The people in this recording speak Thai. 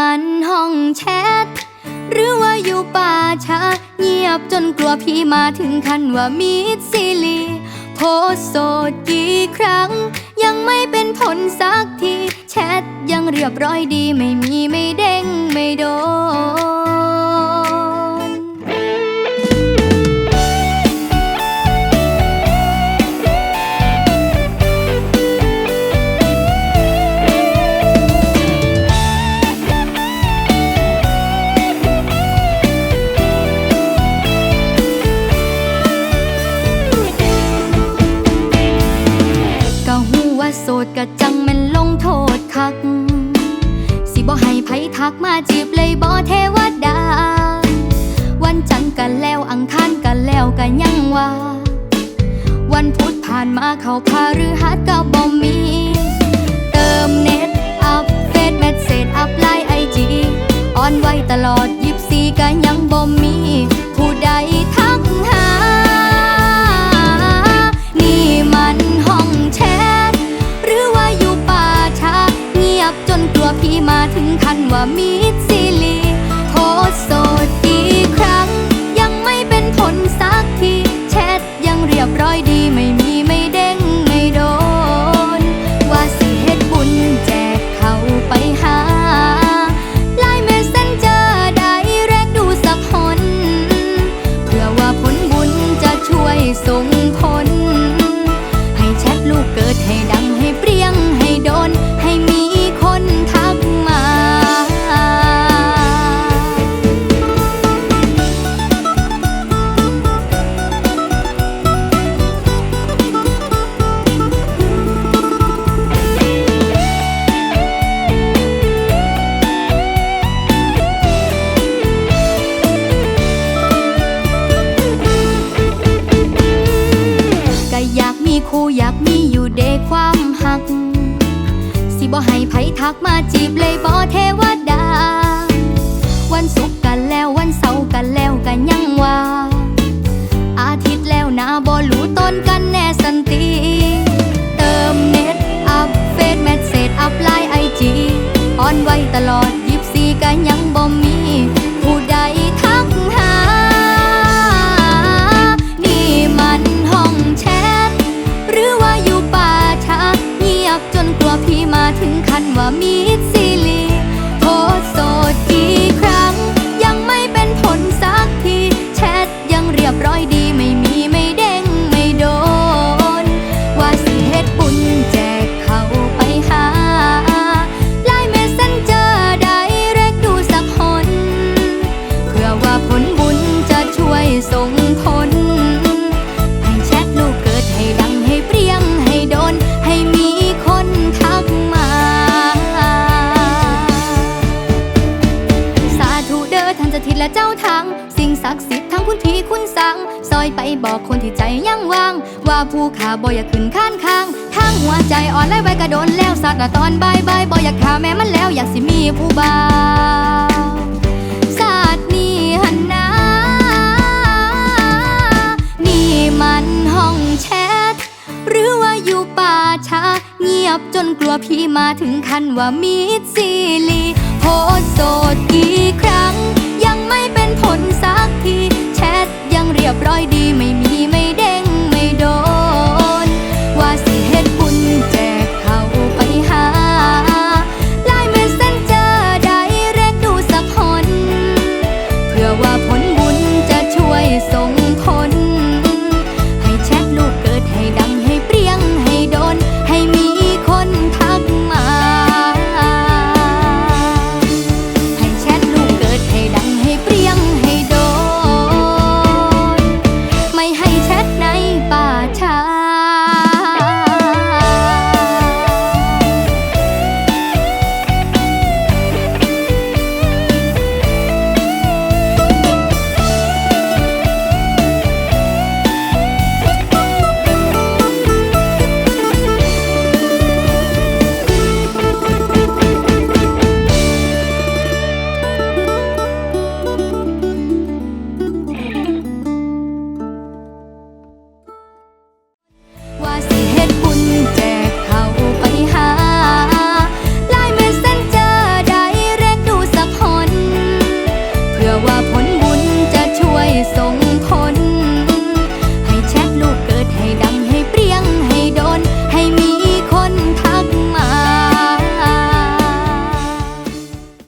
มันห้องแชท หรือว่าอยู่ป่าช้าเงียบจนกลัวพี่มาถึงขั้นว่ามีซีลีโพสต์โสดกี่ครั้ง ยังไม่เป็นผลสักที แชทยังเรียบร้อยดีไม่มีไม่เด้งไม่โดน ดกะจังแมันลงโทษคัก สิบ่ให้ไผทักมาจีบเลยบ่เทวดา วันจันทร์กันแล้วอังคารกันแล้วก็ยังว่า วันพุธผ่านมาเขาพาหรือหัดก็บ่มี ขั้นว่ามีซีลีโพสต์โสดกี่ครั้ง ยังไม่เป็นผลสักทีแชทยังเรียบร้อยดีไม่มีไม่เด้งไม่โดน ว่าสิเฮ็ดบุญแจกเขาไปหาไลน์เมสเซนเจอร์ได้แรกดูสักคนเพื่อว่าผลบุญจะช่วยส่ง มีคู่อยากมีอยู่เดความหัก สิบ่ให้ไผทักมาจีบเลยบ่เทวดา จะทิศและเจ้าทาง สิ่งศักดิ์สิทธิ์ทั้งคุณที่คุณสั่งซอยไปบอกคนที่ใจยังว่าง ว่าผู้ขาบ่อยากขึ้นข้านข้างทางหัวใจอ่อนไล่ไว้กระโดนแล้วสัตว์ตอนบายบายบ่อยากขาแม่มันแล้วอยากสิมีผู้บ่าวศาสตร์นี้หันนานี่มันห้องแชทหรือว่าอยู่ป่าช้าเงียบจนกลัวพี่มาถึงขั้นว่ามีซีลีโพสโส